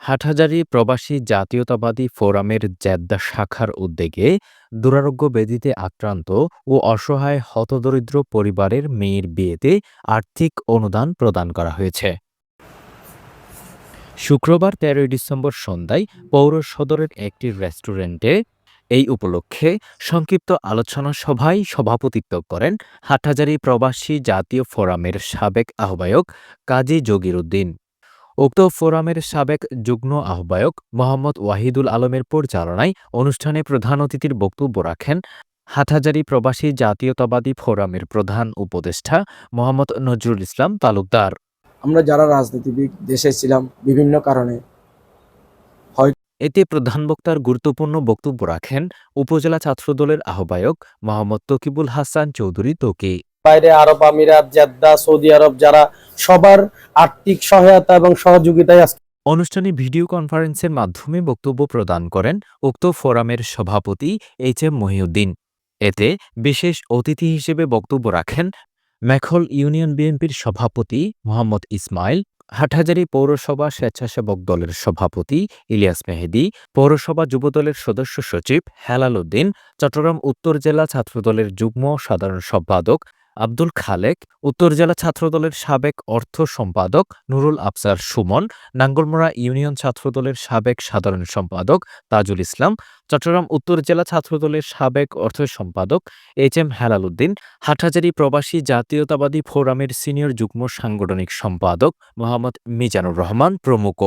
হাটহাজারী প্রবাসী জাতীয়তাবাদী ফোরামের জেদ্দা শাখার উদ্যোগে দুরারোগ্য ব্যাধিতে আক্রান্ত ও অসহায় হতদরিদ্র পরিবারের মেয়ের বিয়েতে আর্থিক অনুদান প্রদান করা হয়েছে। শুক্রবার তেরোই ডিসেম্বর সন্ধ্যায় পৌর সদরের একটি রেস্টুরেন্টে এই উপলক্ষে সংক্ষিপ্ত আলোচনা সভায় সভাপতিত্ব করেন হাটহাজারী প্রবাসী জাতীয় ফোরামের সাবেক আহ্বায়ক কাজী জগির উদ্দিন উক্ত ফোরামের সাবেক যুগ্ম আহ্বায়ক মোহাম্মদ ওয়াহিদুল আলমের পরিচালনায় অনুষ্ঠানে প্রধান অতিথির বক্তব্য রাখেন হাটহাজারী প্রবাসী জাতীয়তাবাদী ফোরামের প্রধান উপদেষ্টা মোহাম্মদ নজরুল ইসলাম তালুকদার। আমরা যারা রাজনীতিবিদ দেশে ছিলাম বিভিন্ন কারণে এতে প্রধান বক্তার গুরুত্বপূর্ণ বক্তব্য রাখেন উপজেলা ছাত্রদলের আহ্বায়ক মোহাম্মদ তকিবুল হাসান চৌধুরী তোকি। বাইরে আরব আমিরাত, জেদ্দা, সৌদি আরব, যারা সবার আর্থিক সহায়তা এবং সহযোগিতায় আজকে অনুষ্ঠানে ভিডিও কনফারেন্সের মাধ্যমে বক্তব্য প্রদান করেন উক্ত ফোরামের সভাপতি এইচ এম মহিউদ্দিন। এতে বিশেষ অতিথি হিসেবে বক্তব্য রাখেন মেখল ইউনিয়ন বিএনপির সভাপতি মোহাম্মদ ইসমাইল, হাটহাজারী পৌরসভা স্বেচ্ছাসেবক দলের সভাপতি ইলিয়াস মেহেদি, পৌরসভা যুবদলের সদস্য সচিব হেলাল উদ্দিন, চট্টগ্রাম উত্তর জেলা ছাত্রদলের যুগ্ম সাধারণ সম্পাদক আব্দুল খালেক, উত্তর জেলা ছাত্রদলের সাবেক অর্থ সম্পাদক নুরুল আফসার সুমন, নাঙ্গলমোড়া ইউনিয়ন ছাত্রদলের সাবেক সাধারণ সম্পাদক তাজুল ইসলাম, চট্টগ্রাম উত্তর জেলা ছাত্রদলের সাবেক অর্থ সম্পাদক এইচ এম হেলাল উদ্দিন, হাটহাজারী প্রবাসী জাতীয়তাবাদী ফোরামের সিনিয়র যুগ্ম সাংগঠনিক সম্পাদক মোহাম্মদ মিজানুর রহমান প্রমুখ।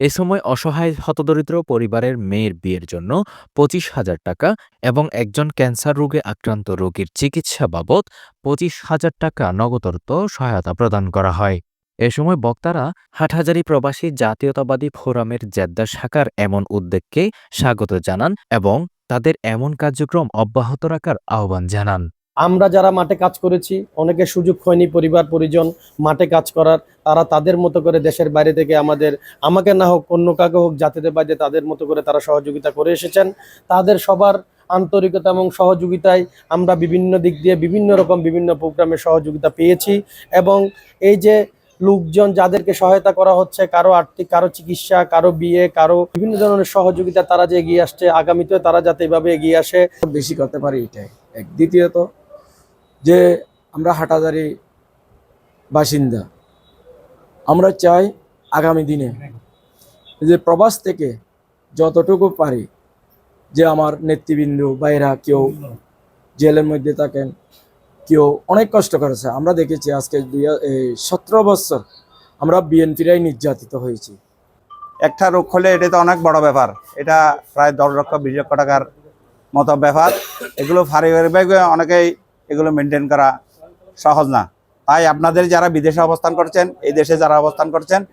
এ সময় অসহায় হতদরিদ্র পরিবারের মেয়ের বিয়ের জন্য পঁচিশ হাজার টাকা এবং একজন ক্যান্সার রোগে আক্রান্ত রোগীর চিকিৎসা বাবদ পঁচিশ হাজার টাকা নগদর্থ সহায়তা প্রদান করা হয়। এ সময় বক্তারা হাটহাজারি প্রবাসী জাতীয়তাবাদী ফোরামের জেদ্দা শাখার এমন উদ্যোগকে স্বাগত জানান এবং তাদের এমন কার্যক্রম অব্যাহত রাখার আহ্বান জানান। আমরা যারা মাঠে কাজ করেছি, অনেকে সুযোগ হয়নি পরিবার, পরিজন মাঠে কাজ করার, তারা তাদের মতো করে দেশের বাইরে থেকে আমাদের, আমাকে না হোক অন্য কাকে হোক জাতিদের বাইরে তাদের মতো করে তারা সহযোগিতা করে এসেছেন, তাদের সবার আন্তরিকতা এবং সহযোগিতায় আমরা বিভিন্ন দিক দিয়ে বিভিন্ন রকম বিভিন্ন প্রোগ্রামে সহযোগিতা পেয়েছি এবং এই যে লোকজন যাদেরকে সহায়তা করা হচ্ছে, কারও আর্থিক, কারও চিকিৎসা, কারও বিয়ে, কারও বিভিন্ন ধরনের সহযোগিতা, তারা যে এগিয়ে আসছে, আগামীতেও তারা যাতে এভাবে এগিয়ে আসে। বেশি করতে পারে এটাই। এক, দ্বিতীয়ত যে আমরা হাটাজারি বাসিন্দা। আমরা চাই আগামী দিনে যে প্রবাস থেকে যতটুকু পারি যে আমার নেতৃবৃন্দ বাইরা কেউ জেলের মধ্যে থাকেন, কেউ অনেক কষ্ট করেছে। আমরা দেখেছি আজকে দুই সতেরো বছর আমরা বিএনপিরাই নির্যাতিত হয়েছি। একটা রোগ হলে এটা তো অনেক বড় ব্যাপার। এটা প্রায় দশ লক্ষ, বিশ লক্ষ টাকার মতো ব্যাপার। এগুলো পারিবারিকভাবে অনেকেই এগুলো মেনটেন করা সহজ না। তাই আপনাদের যারা বিদেশে অবস্থান করছেন, এই দেশে যারা অবস্থান করছেন,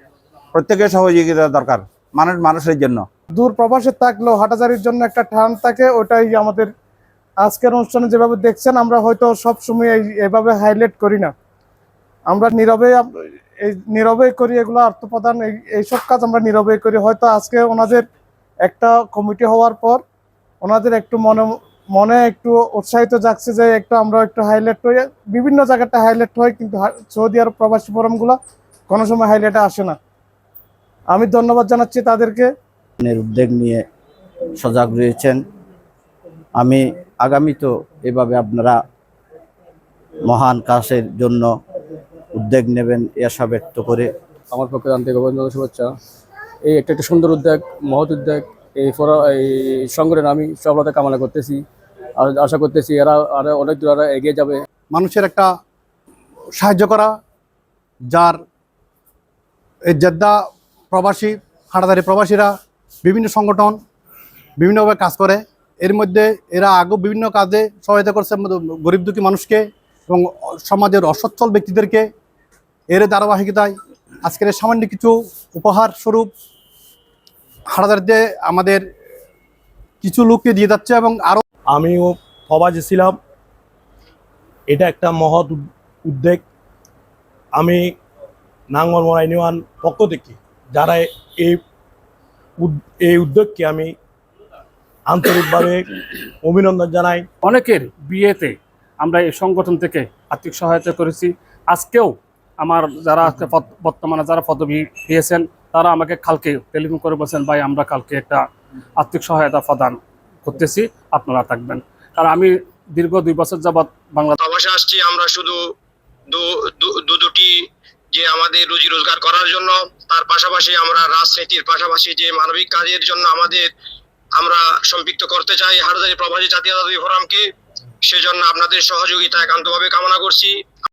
প্রত্যেকের সহযোগিতা দরকার, মানুষ মানুষের জন্য। দূর প্রবাসে থাকলেও হাটাজারির জন্য একটা টান থাকে, ওটাই আমাদের আজকের অনুষ্ঠানে যেভাবে দেখছেন, আমরা হয়তো সব সময় এই- এভাবে হাইলাইট করি না। আমরা নীরবে এই নীরবে করি এগুলো অর্থ প্রদান এই- এইসব কাজ আমরা নীরবে করি। হয়তো আজকে ওনাদের একটা কমিটি হওয়ার পর, ওনাদের একটু মনে মনে একটু উৎসাহিত জাগছে যে একটু আমরা একটু হাইলাইট হই বিভিন্ন জায়গাটা হাইলাইট হয় কিন্তু সৌদি আরব প্রবাসী ফোরামগুলো কোনো সময় হাইলাইটে আসে না। আমি ধন্যবাদ জানাচ্ছি তাদেরকে। উদ্যোগ নিয়ে সজাগ রয়েছেন। আমি আগামী তো এভাবে আপনারা মহান কাজের জন্য উদ্যোগ নেবেন এ আশা ব্যক্ত করে। আমার পক্ষে আন্তরিক অভিনন্দন শুভেচ্ছা। এই একটা একটা সুন্দর উদ্যোগ মহৎ উদ্যোগ। এই ফোরা, এই সংগঠন আমি সফলতা কামনা করতেছি। আর আশা করতেছি এরা আরও অনেক দূর এগিয়ে যাবে। মানুষের একটা সাহায্য করা, যার এই জেদ্দা প্রবাসী, হাটাদারি প্রবাসীরা বিভিন্ন সংগঠন বিভিন্নভাবে কাজ করে। এর মধ্যে এরা আগেও বিভিন্ন কাজে সহায়তা করছে গরিব দুঃখী মানুষকে এবং সমাজের অসচ্ছল ব্যক্তিদেরকে। এর ধারাবাহিকতায় আজকের সামান্য কিছু উপহার স্বরূপ হাটাদারিতে আমাদের কিছু লোককে দিয়ে যাচ্ছে এবং আরও আমিও প্রবাসে ছিলাম। এটা একটা মহৎ উদ- উদ্যোগ। আমি নাঙ্গলমোড়া ইউনিয়ন পক্ষ থেকে যারা এই উদ- এই উদ্যোগকে আমি আন্তরিকভাবে অভিনন্দন জানাই। অনেকের বিয়েতে আমরা এই সংগঠন থেকে আর্থিক সহায়তা করেছি। আজকেও আমার যারা আজকে বর্তমানে যারা পদবি পেয়েছেন তারা আমাকে কালকে টেলিফোন করে বলছেন, ভাই, আমরা কালকে একটা আর্থিক সহায়তা প্রদান করতেছি, আপনারা থাকবেন। কারণ আমি দীর্ঘ দুই বছর যাবৎ বাংলা প্রবাসে আসছি, আমরা শুধু দু- দুটি যে আমাদের রুজি রোজগার করার জন্য, তার পাশাপাশি আমরা রাজনীতির পাশাপাশি যে মানবিক কাজের জন্য আমাদের আমরা সম্পৃক্ত করতে চাই হাটহাজারি প্রবাসী জাতীয়তাবাদী ফোরামকে, সেজন্য আপনাদের সহযোগিতা একান্তভাবে কামনা করছি।